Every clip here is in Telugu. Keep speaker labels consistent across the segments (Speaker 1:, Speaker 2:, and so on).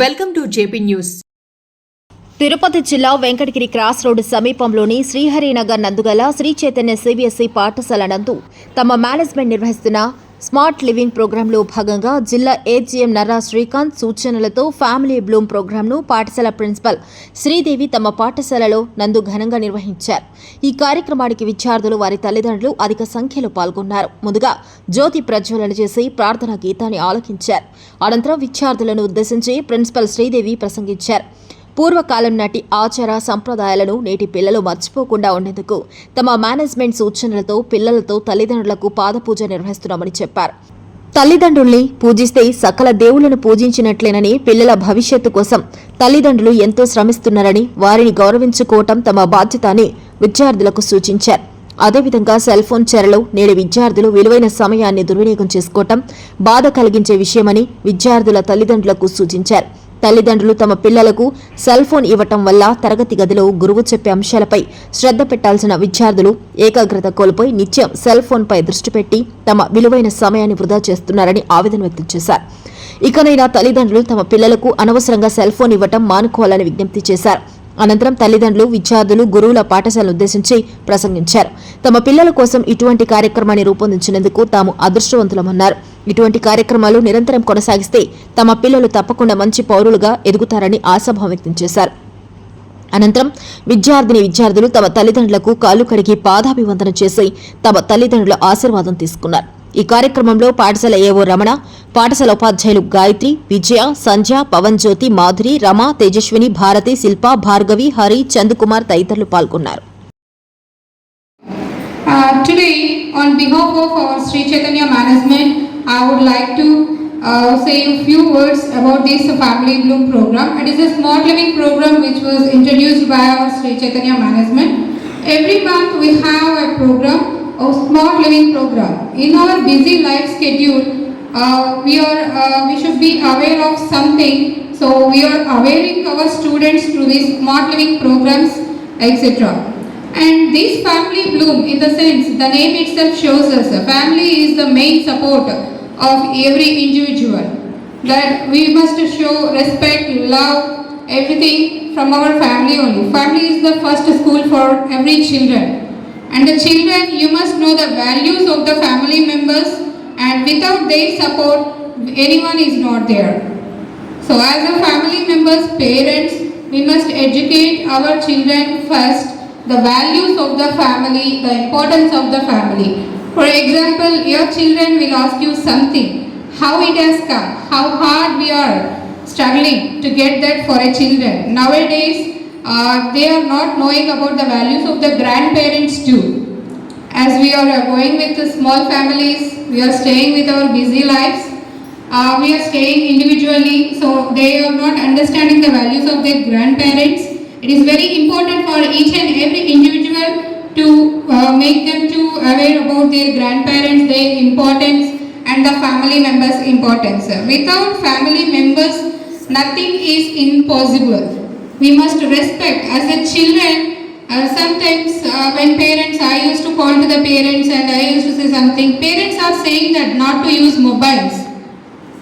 Speaker 1: Welcome to JP news Tirupati జిల్లా వెంకటగిరి క్రాస్ రోడ్డు సమీపంలోని శ్రీహరినగర్ నందుగల శ్రీ చైతన్య సిబిఎస్ఈ పాఠశాల నందు తమ మేనేజ్మెంట్ నిర్వహిస్తున్న స్మార్ట్ లివింగ్ ప్రోగ్రాంలో భాగంగా జిల్లా ఏజీఎం నర్రా శ్రీకాంత్ సూచనలతో ఫ్యామిలీ బ్లూమ్ ప్రోగ్రాంను పాఠశాల ప్రిన్సిపల్ శ్రీదేవి తమ పాఠశాలలో నందు ఘనంగా నిర్వహించారు ఈ కార్యక్రమానికి విద్యార్థులు వారి తల్లిదండ్రులు అధిక సంఖ్యలో పాల్గొన్నారు ముందుగా జ్యోతి ప్రజ్వలన చేసి ప్రార్థనా గీతాన్ని ఆలకించారు అనంతరం విద్యార్థులను ఉద్దేశించి ప్రిన్సిపల్ శ్రీదేవి ప్రసంగించారు పూర్వకాలం నాటి ఆచార సంప్రదాయాలను నేటి పిల్లలు మర్చిపోకుండా ఉండేందుకు తమ మేనేజ్మెంట్ సూచనలతో పిల్లలతో తల్లిదండ్రులకు పాదపూజ నిర్వహిస్తున్నామని చెప్పారు తల్లిదండ్రుల్ని పూజిస్తే సకల దేవులను పూజించినట్లేనని పిల్లల భవిష్యత్తు కోసం తల్లిదండ్రులు ఎంతో శ్రమిస్తున్నారని వారిని గౌరవించుకోవటం తమ బాధ్యత అని విద్యార్థులకు సూచించారు అదేవిధంగా సెల్ ఫోన్ చెరలు నేడు విద్యార్థులు విలువైన సమయాన్ని దుర్వినియోగం చేసుకోవటం బాధ కలిగించే విషయమని విద్యార్థుల తల్లిదండ్రులకు సూచించారు తల్లిదండ్రులు తమ పిల్లలకు సెల్ ఫోన్ ఇవ్వటం వల్ల తరగతి గదిలో గురువు చెప్పే అంశాలపై శ్రద్ధ పెట్టాల్సిన విద్యార్థులు ఏకాగ్రత కోల్పోయి నిత్యం సెల్ ఫోన్పై దృష్టి పెట్టి తమ విలువైన సమయాన్ని వృధా చేస్తున్నారని ఆవేదన వ్యక్తం చేశారు ఇకనైనా తల్లిదండ్రులు తమ పిల్లలకు అనవసరంగా సెల్ ఫోన్ ఇవ్వటం మానుకోవాలని విజ్ఞప్తి చేశారు అనంతరం తల్లిదండ్రులు విద్యార్థులు గురువుల పాఠశాలను ఉద్దేశించి ప్రసంగించారు తమ పిల్లల కోసం ఇటువంటి కార్యక్రమాన్ని రూపొందించినందుకు తాము అదృష్టవంతులమన్నారు ఇటువంటి కార్యక్రమాలు నిరంతరం కొనసాగిస్తే తమ పిల్లలు తప్పకుండా మంచి పౌరులుగా ఎదుగుతారని ఆశాభావం వ్యక్తం చేశారు అనంతరం విద్యార్థిని విద్యార్థులు తమ తల్లిదండ్రులకు కాలు కడిగి పాదాభివందనం చేసి తమ తల్లిదండ్రుల ఆశీర్వాదం తీసుకున్నారు ఈ కార్యక్రమంలో పాఠశాల ఏవో రమణ పాఠశాల ఉపాధ్యాయులు గాయత్రి విజయ సంధ్య పవన్ జ్యోతి మాధురి రమ తేజస్విని భారతి శిల్ప భార్గవి హరి చంద్ కుమార్ తదితరులు పాల్గొన్నారు
Speaker 2: Uh, today, on behalf of our Sri Chaitanya management, I would like to uh, say a few words about this Family Bloom program. It is a smart living program which was introduced by our Sri Chaitanya management. Every month we have a program, a smart living program. In our busy life schedule, uh, we are uh, we should be aware of something. So we are awareing our students through these smart living programs, etc. And this family bloom, in the sense, the name itself shows us, family is the main supporter of every individual. That we must show respect, love, everything from our family only. Family is the first school for every children. And the children, you must know the values of the family members and without their support, anyone is not there. So as a family members, parents, we must educate our children first the values of the family, the importance of the family. For example, your children will ask you something, how it has come, how hard we are struggling to get that for a children. Nowadays, uh, they are not knowing about the values of the grandparents too. As we are going with the small families, we are staying with our busy lives, uh, we are staying individually, so they are not understanding the values of their grandparents. It is very important for each and every individual to uh, make them to aware about their grandparents, their importance and the family members' importance. Without family members, nothing is impossible. We must respect as a children. Uh, sometimes uh, when parents, I used to call to the parents and I used to say something. Parents are saying that not to use mobiles,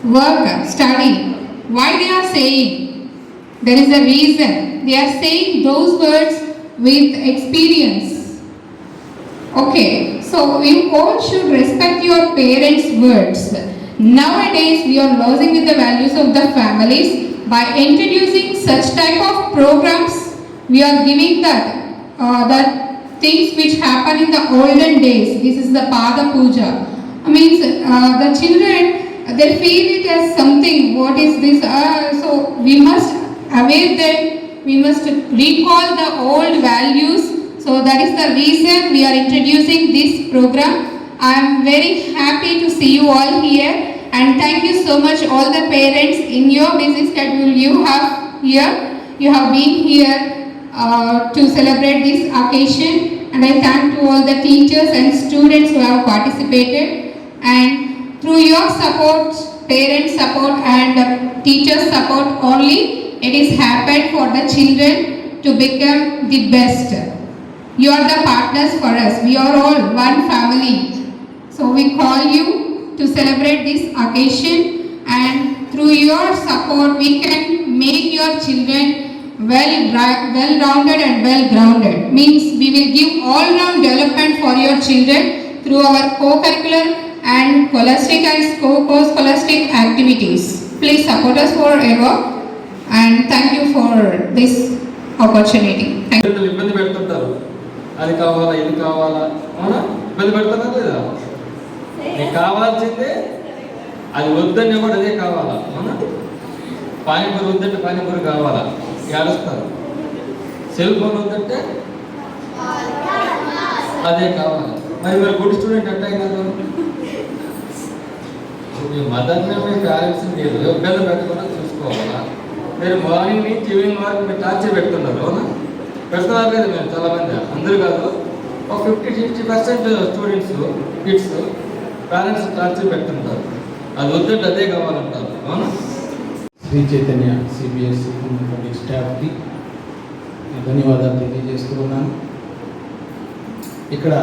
Speaker 2: work, study. Why they are saying? There is a reason. They are saying those words with experience Okay, so you all should respect your parents' words. Nowadays, we are losing the values of the families by introducing such type of programs. We are giving that uh, things which happen in the olden days. This is the Pada Puja. I mean, uh, the children they feel it as something. What is this? Uh, so we must aware them. We must recall the old values so that is the reason we are introducing this program. I am very happy to see you all here and thank you so much all the parents in your busy schedule you have here. You have been here uh, to celebrate this occasion and I thank to all the teachers and students who have participated and through your support, parents support and um, teachers support only it is happened for the children to become the best. You are the partners for us. We are all one family. So we call you to celebrate this occasion and through your support we can make your children well well rounded and well grounded means we will give all round development for your children through our co-curricular and scholastic and co-scholastic activities please support us forever and thank you for this opportunity.
Speaker 3: అది కావాలా ఇది కావాలా అవునా ఇబ్బంది పెడుతున్నా లేదా నీకు కావాల్సిందే అది వద్దని కూడా అదే కావాలా అవునా పానీపూరి వద్దంటే పానీపూరి కావాలా ఏడుస్తారు సెల్ ఫోన్ వద్దంటే అదే కావాలి మరి మీరు గుడ్ స్టూడెంట్ అంటే కదా మీ మదర్ని మీ పేరెంట్స్ని మీరు పెట్టకుండా చూసుకోవాలా మీరు మార్నింగ్ నుంచి ఈవినింగ్ వరకు మీరు టార్చర్ పెడుతున్నారు అవునా పెడుతున్నారు లేదు మేము చాలామంది అందరూ కాదు ఒక fifty sixty percent students kids parents transfer పెడుతుంటారు అది వద్దంటే అదే కావాలంటారు అవును శ్రీ చైతన్య సిబిఎస్ఈ స్టాఫ్కి ధన్యవాదాలు తెలియజేస్తూ ఉన్నాను ఇక్కడ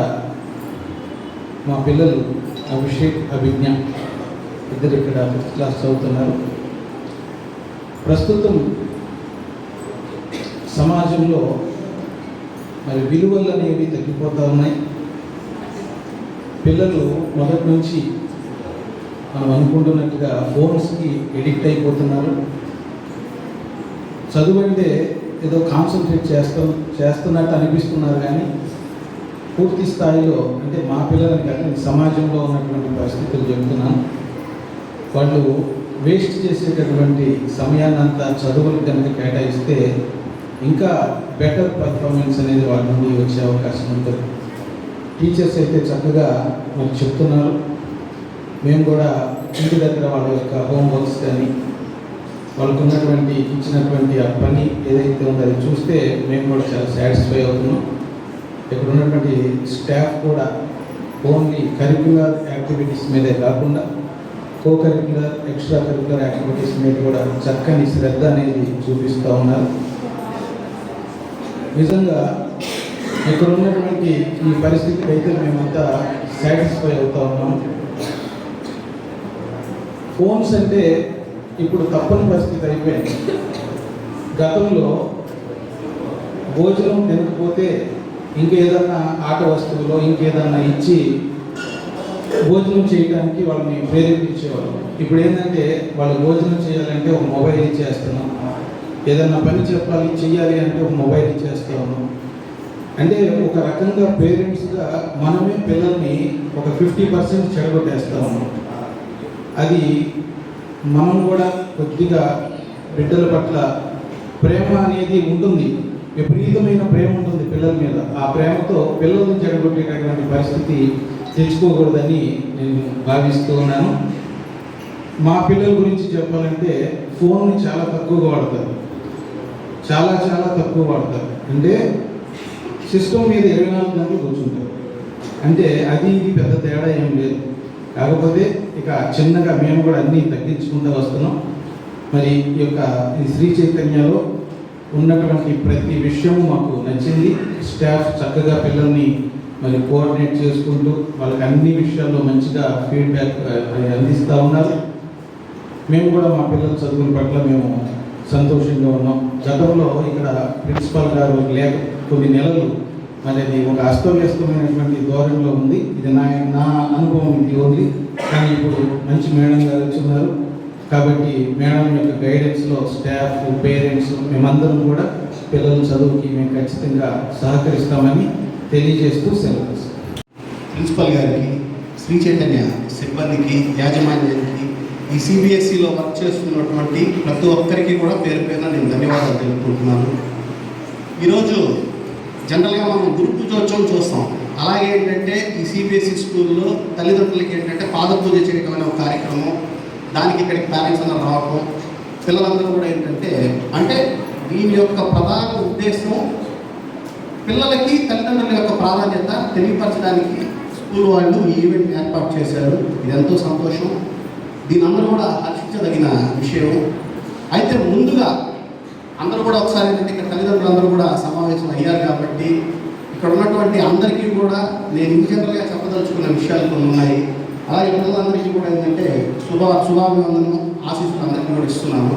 Speaker 3: మా పిల్లలు అభిషేక్ అభిజ్ఞ ఇద్దరు ఇక్కడ ఫిఫ్త్ క్లాస్ చదువుతున్నారు ప్రస్తుతం సమాజంలో మరి విలువలు అనేవి తగ్గిపోతూ ఉన్నాయి పిల్లలు మొదటి నుంచి మనం అనుకుంటున్నట్టుగా ఫోన్స్కి ఎడిక్ట్ అయిపోతున్నారు చదువు అంటే ఏదో కాన్సన్ట్రేట్ చేస్తూ చేస్తున్నట్టు అనిపిస్తున్నారు కానీ పూర్తి స్థాయిలో అంటే మా పిల్లలకి కాదు సమాజంలో ఉన్నటువంటి పరిస్థితులు చెబుతున్నాను వాళ్ళు వేస్ట్ చేసేటటువంటి సమయాన్నంతా చదువులకు కనుక కేటాయిస్తే ఇంకా బెటర్ పర్ఫార్మెన్స్ అనేది వాళ్ళ నుండి వచ్చే అవకాశం ఉంటుంది టీచర్స్ అయితే చక్కగా మాకు చెప్తున్నారు మేము కూడా ఇంటి దగ్గర వాళ్ళ యొక్క హోంవర్క్స్ కానీ వాళ్ళకు ఉన్నటువంటి ఇచ్చినటువంటి ఆ పని ఏదైతే ఉందో అది చూస్తే మేము కూడా చాలా సాటిస్ఫై అవుతున్నాం ఇక్కడ ఉన్నటువంటి స్టాఫ్ కూడా ఓన్లీ కరిక్యులర్ యాక్టివిటీస్ మీదే కాకుండా co curricular extra curricular activities మీద కూడా చక్కని శ్రద్ధ అనేది చూపిస్తూ ఉన్నారు నిజంగా ఇక్కడ ఉన్నటువంటి ఈ పరిస్థితికి అయితే మేమంతా సాటిస్ఫై అవుతా ఉన్నాం ఫోన్స్ అంటే ఇప్పుడు తప్పని పరిస్థితి అయిపోయింది గతంలో భోజనం తినకపోతే ఇంకేదన్నా ఆట వస్తువులో ఇంకేదన్నా ఇచ్చి భోజనం చేయడానికి వాళ్ళని ప్రేరేపించేవాళ్ళు ఇప్పుడు ఏంటంటే వాళ్ళు భోజనం చేయాలంటే ఒక మొబైల్ ఇచ్చేస్తున్నాం ఏదైనా పని చెప్పాలి చేయాలి అంటే ఒక మొబైల్ ఇచ్చేస్తాము అంటే ఒక రకంగా పేరెంట్స్గా మనమే పిల్లల్ని ఒక ఫిఫ్టీ పర్సెంట్ ఉన్నాం అది మనం కూడా కొద్దిగా బిడ్డల పట్ల ప్రేమ అనేది ఉంటుంది విపరీతమైన ప్రేమ ఉంటుంది పిల్లల మీద ఆ ప్రేమతో పిల్లల్ని చెడగొట్టేటటువంటి పరిస్థితి తెచ్చుకోకూడదని నేను భావిస్తూ ఉన్నాను మా పిల్లల గురించి చెప్పాలంటే ఫోన్ చాలా తక్కువగా వాడతారు చాలా చాలా తక్కువ వాడతారు అంటే సిస్టమ్ మీద ఇరవై నాలుగు గంటలు కూర్చుంటారు అంటే అది ఇది పెద్ద తేడా ఏం లేదు కాకపోతే ఇక చిన్నగా మేము కూడా అన్నీ తగ్గించుకుంటూ వస్తున్నాం మరి ఈ యొక్క ఈ శ్రీ చైతన్యలో ఉన్నటువంటి ప్రతి విషయం మాకు నచ్చింది స్టాఫ్ చక్కగా పిల్లల్ని మరి కోఆర్డినేట్ చేసుకుంటూ వాళ్ళకి అన్ని విషయాల్లో మంచిగా ఫీడ్బ్యాక్ అందిస్తూ ఉన్నారు మేము కూడా మా పిల్లల చదువుల పట్ల మేము సంతోషంగా ఉన్నాం గతంలో ఇక్కడ ప్రిన్సిపాల్ గారు లేక కొన్ని నెలలు మరి అది ఒక అస్తవ్యస్తమైనటువంటి ధోరణిలో ఉంది ఇది నా నా అనుభవం ఇది ఉంది కానీ ఇప్పుడు మంచి మేడం గారు వచ్చున్నారు కాబట్టి మేడం యొక్క గైడెన్స్లో స్టాఫ్ పేరెంట్స్ మేమందరం కూడా పిల్లల చదువుకి మేము ఖచ్చితంగా సహకరిస్తామని తెలియజేస్తూ సెలవు ప్రిన్సిపాల్ గారికి శ్రీ చైతన్య సిబ్బందికి యాజమాన్యానికి ఈ సిబిఎస్ఈలో e వర్క్ చేస్తున్నటువంటి ప్రతి ఒక్కరికి కూడా పేరు పేరున నేను ధన్యవాదాలు తెలుపుకుంటున్నాను ఈరోజు జనరల్గా మనం గురుపూజోత్సవం చూస్తాం అలాగే ఏంటంటే ఈ సిబిఎస్ఈ e స్కూల్లో తల్లిదండ్రులకి ఏంటంటే పాద పూజ చేయడం అనే ఒక కార్యక్రమం దానికి ఇక్కడికి పేరెంట్స్ అందరూ రావటం పిల్లలందరూ కూడా ఏంటంటే అంటే దీని యొక్క ప్రధాన ఉద్దేశం పిల్లలకి తల్లిదండ్రుల యొక్క ప్రాధాన్యత తెలియపరచడానికి స్కూల్ వాళ్ళు ఈ ఈవెంట్ ఏర్పాటు చేశారు ఇది ఎంతో సంతోషం దీనందరూ కూడా హర్షించదగిన విషయం అయితే ముందుగా అందరూ కూడా ఒకసారి ఏంటంటే ఇక్కడ తల్లిదండ్రులందరూ కూడా సమావేశం అయ్యారు కాబట్టి ఇక్కడ ఉన్నటువంటి అందరికీ కూడా నేను ఇన్ జనరల్గా చెప్పదలుచుకున్న విషయాలు కొన్ని ఉన్నాయి అలాగే పిల్లలందరికీ కూడా ఏంటంటే శుభ శుభాభివందనం ఆశిస్తున్న అందరికీ కూడా ఇస్తున్నాను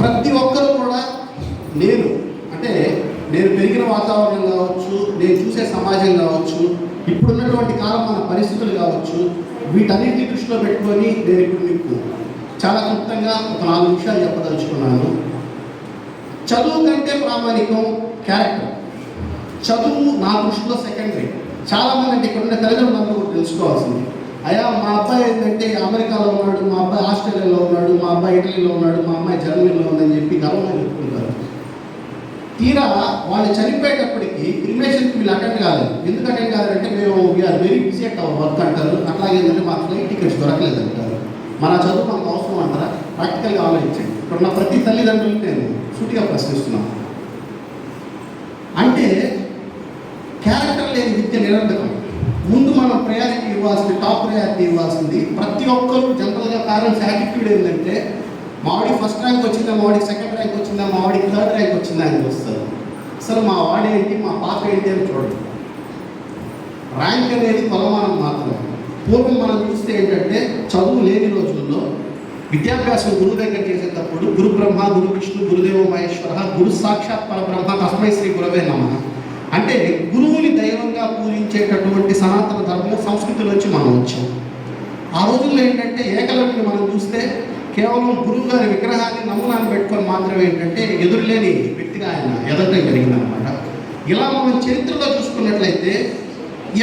Speaker 3: ప్రతి ఒక్కరూ కూడా నేను అంటే నేను పెరిగిన వాతావరణం కావచ్చు నేను చూసే సమాజం కావచ్చు ఇప్పుడున్నటువంటి కాలం మన పరిస్థితులు కావచ్చు వీటన్నిటిని దృష్టిలో పెట్టుకొని నేను ఇప్పుడు మీకు చాలా క్లుప్తంగా ఒక నాలుగు నిమిషాలు చెప్పదలుచుకున్నాను చదువు కంటే ప్రామాణికం క్యారెక్టర్ చదువు నా దృష్టిలో సెకండరీ చాలామంది అంటే ఇక్కడ ఉండే తల్లిదండ్రులందరూ కూడా తెలుసుకోవాల్సింది అయ్యా మా అబ్బాయి ఏంటంటే అమెరికాలో ఉన్నాడు మా అబ్బాయి ఆస్ట్రేలియాలో ఉన్నాడు మా అబ్బాయి ఇటలీలో ఉన్నాడు మా అమ్మాయి జర్మనీలో ఉందని చెప్పి గర్వంగా చెప్పుకుంటారు తీరా వాళ్ళు చనిపోయేటప్పటికి ఇన్వేషన్ వీళ్ళు అటెండ్ కాలేదు ఎందుకు అటెండ్ కాలేదంటే మేము we are very busy at our work అంటారు అట్లాగే ఏంటంటే మా ఫ్లైట్ టికెట్స్ దొరకలేదు అంటారు మన చదువు మనకు అవసరం అంటారా ప్రాక్టికల్గా ఆలోచించండి ఇప్పుడు నా ప్రతి తల్లిదండ్రులు నేను సూటిగా ప్రశ్నిస్తున్నాను అంటే క్యారెక్టర్ లేని విద్య నిరంతరం ముందు మనం ప్రయారిటీ ఇవ్వాల్సింది టాప్ ప్రయారిటీ ఇవ్వాల్సింది ప్రతి ఒక్కరు జనరల్గా పేరెంట్స్ యాటిట్యూడ్ ఏంటంటే మామిడి ఫస్ట్ ర్యాంక్ వచ్చిందా మామిడి సెకండ్ ర్యాంక్ వచ్చిందా మామిడి థర్డ్ ర్యాంక్ వచ్చిందా అని చూస్తారు అసలు మా వాడు ఏంటి మా పాప ఏంటి అని చూడదు ర్యాంక్ అనేది కొలమానం మాత్రమే పూర్వం మనం చూస్తే ఏంటంటే చదువు లేని రోజుల్లో విద్యాభ్యాసం గురువు దగ్గర చేసేటప్పుడు గురు బ్రహ్మ గురు విష్ణు గురుదేవ మహేశ్వర గురు సాక్షాత్ పర బ్రహ్మ తస్మై శ్రీ గురవే నమ అంటే గురువుని దైవంగా పూజించేటటువంటి సనాతన ధర్మం సంస్కృతిలోంచి మనం వచ్చాం ఆ రోజుల్లో ఏంటంటే ఏకలవ్యుని మనం చూస్తే కేవలం గురువు గారి విగ్రహాన్ని నమూనాన్ని పెట్టుకొని మాత్రమే ఏంటంటే ఎదురులేని వ్యక్తిగా ఆయన జరిగింది జరిగిందనమాట ఇలా మనం చరిత్రలో చూసుకున్నట్లయితే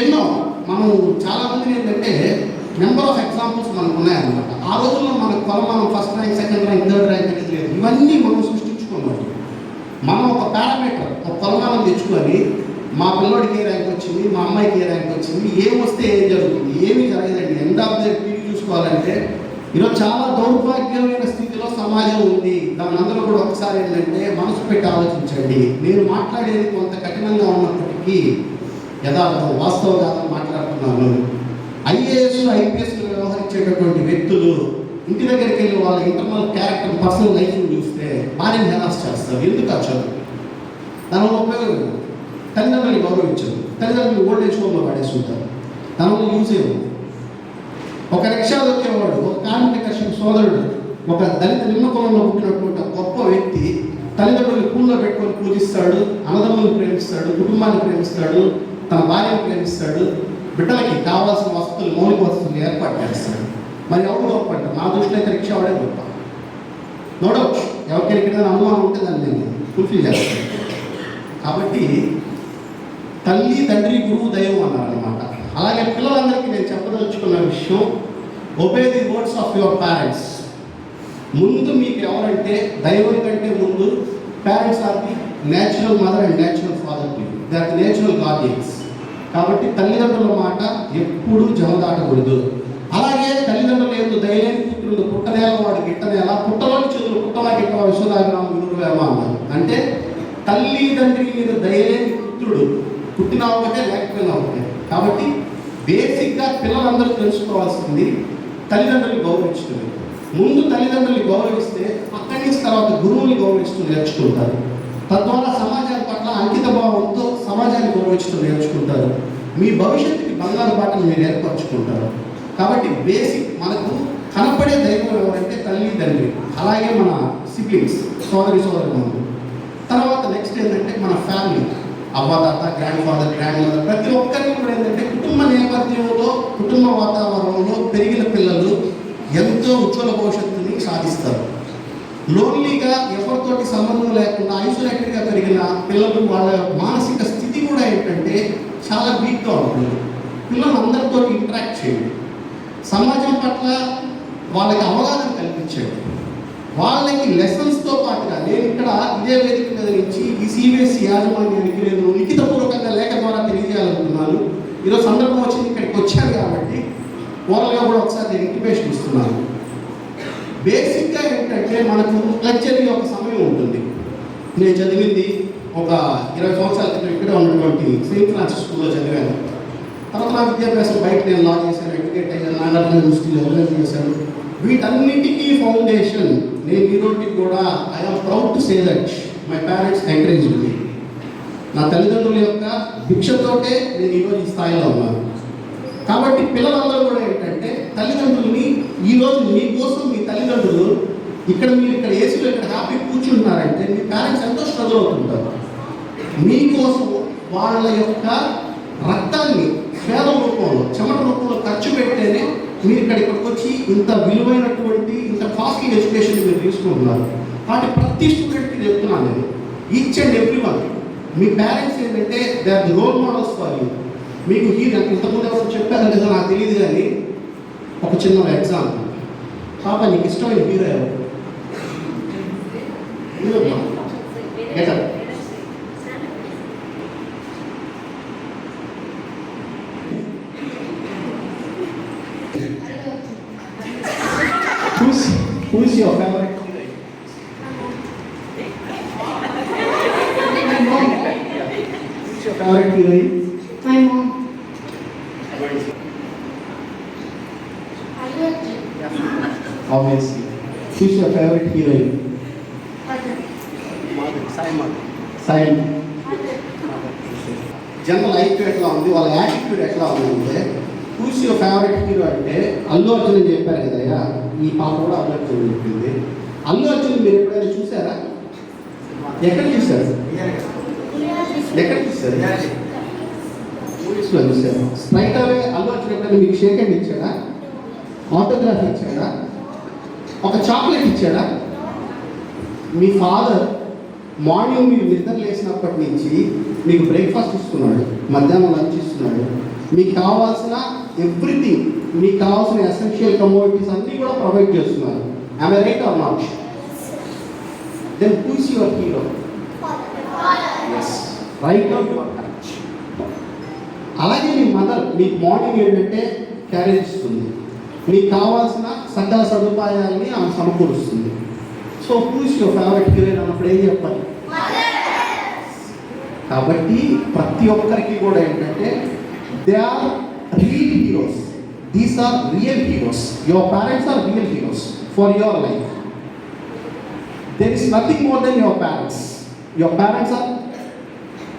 Speaker 3: ఎన్నో మనం చాలామంది ఏంటంటే నెంబర్ ఆఫ్ ఎగ్జాంపుల్స్ మనకు ఉన్నాయన్నమాట ఆ రోజుల్లో మనకు కొలమానం first rank second rank third rank అనేది లేదు ఇవన్నీ మనం సృష్టించుకున్నాం మనం ఒక పారామీటర్ ఒక కొలమానం తెచ్చుకొని మా పిల్లోడికి ఏ ర్యాంక్ వచ్చింది మా అమ్మాయికి ఏ ర్యాంక్ వచ్చింది ఏం వస్తే ఏం జరుగుతుంది ఏమీ జరగదండి ఎండ్ ఆఫ్ ద చూసుకోవాలంటే ఈరోజు చాలా దౌర్భాగ్యమైన స్థితిలో సమాజం ఉంది దాని అందరూ కూడా ఒకసారి ఏంటంటే మనసు పెట్టి ఆలోచించండి నేను మాట్లాడేది కొంత కఠినంగా ఉన్నప్పటికీ యథార్థం వాస్తవంగా మాట్లాడుతున్నాను ఐఏఎస్ ఐపీఎస్ వ్యవహరించేటటువంటి వ్యక్తులు ఇంటి దగ్గరికి వెళ్ళి వాళ్ళ ఇంటర్నల్ క్యారెక్టర్ పర్సనల్ లైఫ్ చూస్తే బాగా హెరాస్ చేస్తారు ఎందుకు వచ్చారు తనలో ఉపయోగం తల్లిదండ్రులు గౌరవించారు తల్లిదండ్రులు ఓల్డేజ్ హోమ్లో పడేసి ఉంటారు దానివల్ల యూజ్ ఏముంది ఒక రిక్షా వచ్చేవాడు కార్మిక సోదరుడు ఒక దళిత నిమ్న కులంలో పుట్టినటువంటి గొప్ప వ్యక్తి తల్లిదండ్రులు పూల్లో పెట్టుకొని పూజిస్తాడు అన్నదమ్ములను ప్రేమిస్తాడు కుటుంబాన్ని ప్రేమిస్తాడు తన భార్యను ప్రేమిస్తాడు బిడ్డలకి కావాల్సిన వసతులు మౌలిక వసతులు ఏర్పాటు చేస్తాడు మరి ఎవరు గొప్ప అంటే మా దృష్టిలో అయితే రిక్షా వాడే గొప్ప నో డౌట్ ఎవరికైనా అనుమానం ఉంటే దాన్ని నేను ఫుల్ఫిల్ చేస్తాను కాబట్టి తల్లి తండ్రి గురువు దైవం అన్నారు అలాగే పిల్లలందరికీ నేను చెప్పదలుచుకున్న విషయం obey the words of your parents ముందు మీకు ఎవరంటే దైవం కంటే ముందు parents are the natural mother and natural father to they are natural guardians కాబట్టి తల్లిదండ్రుల మాట ఎప్పుడూ దాటకూడదు అలాగే తల్లిదండ్రులు ఏదో ధైర్యం పుట్టిన పుట్టనేల వాడు గిట్టనేల పుట్టలోని చదువు పుట్టలా గిట్ట విశ్వదాగ్రామ గురువేమ అన్నారు అంటే తల్లిదండ్రి మీద ధైర్యం పుత్రుడు పుట్టిన ఒకటే లేకపోయినా ఒకటే కాబట్టి బేసిక్గా పిల్లలందరూ తెలుసుకోవాల్సింది తల్లిదండ్రులు గౌరవించుతుంది ముందు తల్లిదండ్రులు గౌరవిస్తే అక్కడి నుంచి తర్వాత గురువుని గౌరవిస్తూ నేర్చుకుంటారు తద్వారా సమాజం పట్ల అంకిత భావంతో సమాజాన్ని గౌరవిస్తూ నేర్చుకుంటారు మీ భవిష్యత్తుకి బంగారు బాటను మీరు ఏర్పరచుకుంటారు కాబట్టి బేసిక్ మనకు కనపడే దైవం ఎవరంటే తల్లి తండ్రి అలాగే మన సిబ్లింగ్స్ సోదరి సోదరు తర్వాత నెక్స్ట్ ఏంటంటే మన ఫ్యామిలీ అమ్మ తాత గ్రాండ్ ఫాదర్ గ్రాండ్ మదర్ ప్రతి ఒక్కరికి కూడా ఏంటంటే కుటుంబ నేపథ్యంలో కుటుంబ వాతావరణంలో పెరిగిన పిల్లలు ఎంతో ఉజ్వల భవిష్యత్తుని సాధిస్తారు లోన్లీగా ఎవరితోటి సంబంధం లేకుండా ఐసోలేటెడ్గా పెరిగిన పిల్లలు వాళ్ళ మానసిక స్థితి కూడా ఏంటంటే చాలా వీక్గా ఉంటుంది పిల్లలు అందరితో ఇంటరాక్ట్ చేయండి సమాజం పట్ల వాళ్ళకి అవగాహన కల్పించండి వాళ్ళకి లెసన్స్ తో పాటుగా నేను ఇక్కడ ఇదే వేదిక మీద నుంచి ఈ సిబిఎస్ఈ యాజమాన్యానికి నేను పూర్వకంగా లేఖ ద్వారా తెలియజేయాలనుకున్నాను ఈరోజు సందర్భం వచ్చింది ఇక్కడికి వచ్చాను కాబట్టి ఓరల్గా కూడా ఒకసారి నేను ఇంటిమేషన్ ఇస్తున్నాను బేసిక్గా ఏంటంటే మనకు లగ్జరీ ఒక సమయం ఉంటుంది నేను చదివింది ఒక ఇరవై సంవత్సరాల క్రితం ఇక్కడ ఉన్నటువంటి సెయింట్ ఫ్రాన్సిస్ స్కూల్లో చదివాను తర్వాత నా విద్యాభ్యాసం బయట నేను లా చేశాను ఎడ్యుకేట్ అయ్యాను యూనివర్సిటీలో దృష్టిలో చేశాను వీటన్నిటికీ ఫౌండేషన్ నేను ఈరోజు కూడా I am proud to say that my parents encourage me నా తల్లిదండ్రుల యొక్క భిక్షతోటే నేను ఈరోజు ఈ స్థాయిలో ఉన్నాను కాబట్టి పిల్లలందరూ కూడా ఏంటంటే తల్లిదండ్రుల్ని ఈరోజు మీకోసం మీ తల్లిదండ్రులు ఇక్కడ మీరు ఇక్కడ ఏసీలో ఇక్కడ హ్యాపీ కూర్చుంటున్నారంటే మీ పేరెంట్స్ ఎంతో స్ట్రగుల్ అవుతుంటారు మీకోసం వాళ్ళ యొక్క రక్తాన్ని పేద రూపంలో చెమట రూపంలో ఖర్చు పెడితేనే మీరు ఇక్కడ ఇక్కడికి వచ్చి ఇంత విలువైనటువంటి ఇంత కాస్ట్లీ ఎడ్యుకేషన్ మీరు తీసుకుంటున్నారు కాబట్టి ప్రతి స్టూడెంట్కి చెప్తున్నాను నేను ఈచ్ అండ్ ఎవ్రీ వన్ మీ పేరెంట్స్ ఏంటంటే they are the role models for you మీకు ఈ నాకు ఇంతకుముందు ఎవరు చెప్పారు సార్ నాకు తెలియదు కానీ ఒక చిన్న ఎగ్జాంపుల్ పాప నీకు ఇష్టమైన హీరో ఎవరు Obviously. Who's your favorite heroine? Madhu. Sai Madhu. Sai general life ఎట్లా ఉంది వాళ్ళ యాటిట్యూడ్ ఎట్లా ఉంది అంటే ఫేవరెట్ హీరో అంటే అల్లు అర్జున్ అని చెప్పారు కదయ్యా ఈ పాప కూడా అల్లు అర్జున్ చెప్పింది అల్లు అర్జున్ మీరు ఎప్పుడైనా చూసారా ఎక్కడ చూసారు ఎక్కడ చూసారు మూవీస్లో స్ట్రైట్ అవే అల్లు అర్జున్ మీకు షేక్ హ్యాండ్ ఇచ్చాడా ఆటోగ్రాఫ్ ఇచ్చాడా ఒక చాక్లెట్ ఇచ్చాడా మీ ఫాదర్ మార్నింగ్ మీరు నిద్ర లేచినప్పటి నుంచి మీకు బ్రేక్ఫాస్ట్ ఇస్తున్నాడు మధ్యాహ్నం లంచ్ ఇస్తున్నాడు మీకు కావాల్సిన ఎవ్రీథింగ్ మీకు కావాల్సిన ఎసెన్షియల్ కమోడిటీస్ అన్నీ కూడా ప్రొవైడ్ చేస్తున్నారు I'm right or not then who's your hero right out అలాగే మీ మదర్ మీకు మార్నింగ్ ఏంటంటే క్యారేజ్ ఇస్తుంది మీకు కావాల్సిన సకల సదుపాయాలని ఆమె సమకూరుస్తుంది so who's your favourite heroine అన్నప్పుడు ఏం చెప్పాలి కాబట్టి ప్రతి ఒక్కరికి కూడా ఏంటంటే they are real heroes these are real heroes your parents are real heroes for your life there is nothing more than your parents your parents are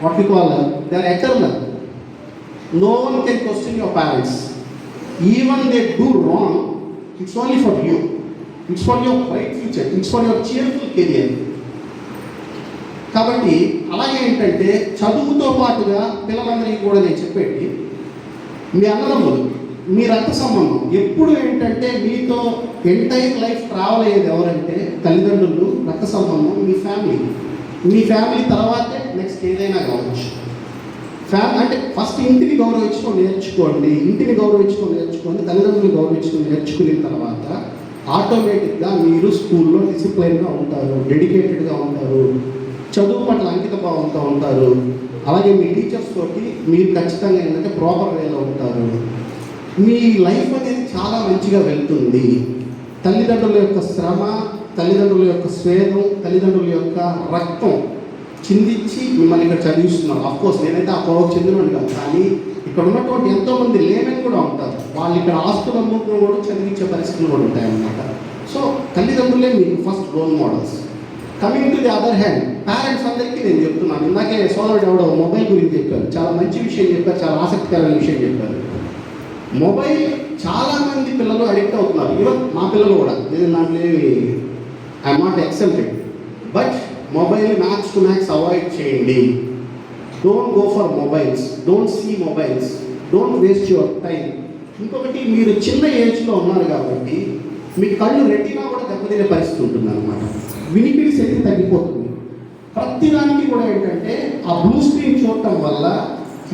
Speaker 3: what you call they are eternal No one can question your parents. Even they do wrong, it's only for you. It's for your bright future. It's for your cheerful career. కాబట్టి అలాగే ఏంటంటే చదువుతో పాటుగా పిల్లలందరికీ కూడా నేను చెప్పేది మీ అన్నదమ్ములు మీ రక్త సంబంధం ఎప్పుడు ఏంటంటే మీతో ఎంటైర్ లైఫ్ ట్రావెల్ అయ్యేది ఎవరంటే తల్లిదండ్రులు రక్త సంబంధం మీ ఫ్యామిలీ మీ ఫ్యామిలీ తర్వాతే నెక్స్ట్ ఏదైనా కావచ్చు అంటే ఫస్ట్ ఇంటిని గౌరవించడం నేర్చుకోండి ఇంటిని గౌరవించడం నేర్చుకోండి తల్లిదండ్రులు గౌరవించడం నేర్చుకున్న తర్వాత ఆటోమేటిక్గా మీరు స్కూల్లో డిసిప్లైన్గా ఉంటారు డెడికేటెడ్గా ఉంటారు చదువు పట్ల అంకిత భావంతో ఉంటారు అలాగే మీ టీచర్స్ తోటి మీరు ఖచ్చితంగా ఏంటంటే ప్రాపర్ వేలో ఉంటారు మీ లైఫ్ అనేది చాలా మంచిగా వెళ్తుంది తల్లిదండ్రుల యొక్క శ్రమ తల్లిదండ్రుల యొక్క స్వేదం తల్లిదండ్రుల యొక్క రక్తం చిందించి మిమ్మల్ని ఇక్కడ చదివిస్తున్నాను అఫ్కోర్స్ నేనైతే ఆ పొడవు చెందినవాడు కాదు కానీ ఇక్కడ ఉన్నటువంటి ఎంతోమంది లేమని కూడా ఉంటారు వాళ్ళు ఇక్కడ ఆస్తులు అమ్ముకుని కూడా చదివించే పరిస్థితులు కూడా ఉంటాయన్నమాట సో తల్లిదండ్రులే మీకు first role models coming to the other hand parents అందరికీ నేను చెప్తున్నాను ఇందాకే సోదరుడు ఎవడో మొబైల్ గురించి చెప్పారు చాలా మంచి విషయం చెప్పారు చాలా ఆసక్తికరమైన విషయం చెప్పారు మొబైల్ చాలామంది పిల్లలు అడిక్ట్ అవుతున్నారు ఈవెన్ మా పిల్లలు కూడా నేను దాంట్లో I not accepted but mobile max to max avoid చేయండి don't go for mobiles don't see mobiles don't waste your time ఇంకొకటి మీరు చిన్న ఏజ్లో ఉన్నారు కాబట్టి మీ కళ్ళు రెట్టినా కూడా దెబ్బతినే పరిస్థితి ఉంటుంది అనమాట వినికిడి శక్తి తగ్గిపోతుంది ప్రతిదానికి కూడా ఏంటంటే ఆ బ్లూ స్క్రీన్ చూడటం వల్ల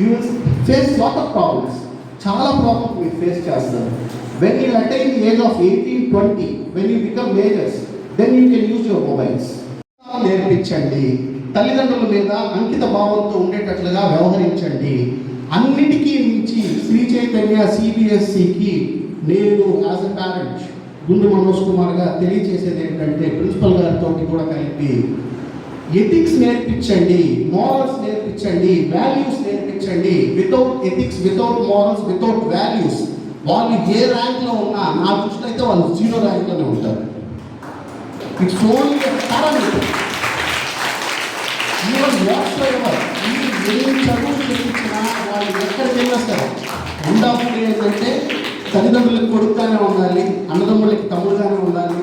Speaker 3: use face lot of problems చాలా ప్రాబ్లమ్స్ మీరు ఫేస్ చేస్తారు when you attain age of eighteen twenty when you become majors then you can use your mobiles నేర్పించండి తల్లిదండ్రుల మీద అంకిత భావంతో ఉండేటట్లుగా వ్యవహరించండి అన్నిటికీ మించి శ్రీ చైతన్య సిబిఎస్సికి నేను యాజ్ అ పేరెంట్ గుండు మనోజ్ కుమార్గా తెలియజేసేది ఏంటంటే ప్రిన్సిపల్ గారితో కూడా కలిపి ఎథిక్స్ నేర్పించండి మోరల్స్ నేర్పించండి వాల్యూస్ నేర్పించండి without ethics without morals without values వాళ్ళు ఏ ర్యాంక్లో ఉన్నా నా దృష్టి అయితే వాళ్ళు జీరో ర్యాంక్లోనే ఉంటారు ఇట్స్ ఓన్లీ వాళ్ళు ఎక్కడ ఏంటంటే తల్లిదండ్రులకు కొడుకుగానే ఉండాలి అన్నదమ్ములకి తమ్ముడుగానే ఉండాలి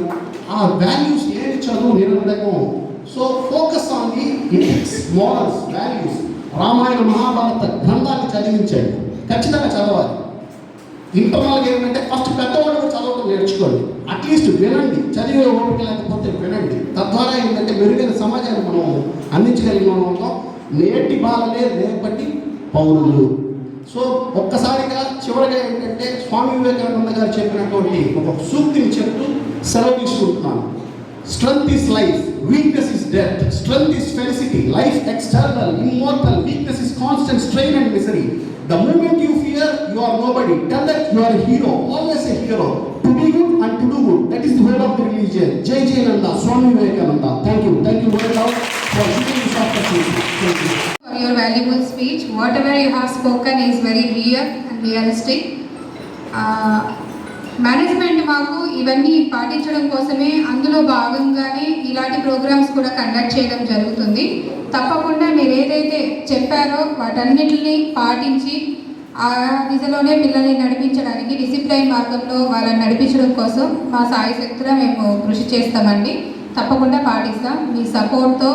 Speaker 3: ఆ వాల్యూస్ ఏది చదువు నిరంతకం so focus on the morals values Ramayana Mahabharata గ్రంథాన్ని చదివించండి ఖచ్చితంగా చదవాలి వాళ్ళకి ఏంటంటే ఫస్ట్ పెద్దవాళ్ళు కూడా చదవడం నేర్చుకోండి అట్లీస్ట్ వినండి చదివే ఓపిక లేకపోతే వినండి తద్వారా ఏంటంటే మెరుగైన సమాజాన్ని మనం అందించగలిగిన ఉంటాం నేటి బాలనే రేపటి పౌరులు సో ఒక్కసారిగా చివరిగా ఏంటంటే స్వామి వివేకానంద గారు చెప్పినటువంటి ఒక సూక్తిని చెప్తూ సెలవు తీసుకుంటున్నాను strength is life weakness is death strength is felicity life external immortal weakness is constant strain and misery The moment you fear, you are nobody. Tell that you are a hero. Always a hero. To be good and to do good. That is the word of the religion. Jai Jai Nanda, Swami Vivekananda. Thank you. Thank you very much for giving this opportunity. Thank
Speaker 2: you. For your valuable speech, whatever you have spoken is very real and realistic. Uh, management మాకు ఇవన్నీ పాటించడం కోసమే అందులో భాగంగానే ఇలాంటి ప్రోగ్రామ్స్ కూడా కండక్ట్ చేయడం జరుగుతుంది తప్పకుండా మీరు ఏదైతే చెప్పారో వాటన్నిటిని పాటించి ఆ దిశలోనే పిల్లల్ని నడిపించడానికి డిసిప్లైన్ మార్గంలో వాళ్ళని నడిపించడం కోసం మా సాయి శక్తిలో మేము కృషి చేస్తామండి తప్పకుండా పాటిస్తాం మీ సపోర్ట్తో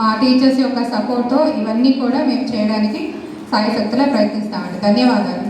Speaker 2: మా టీచర్స్ యొక్క సపోర్ట్తో ఇవన్నీ కూడా మేము చేయడానికి సాయి శక్తిలో ప్రయత్నిస్తామండి ధన్యవాదాలు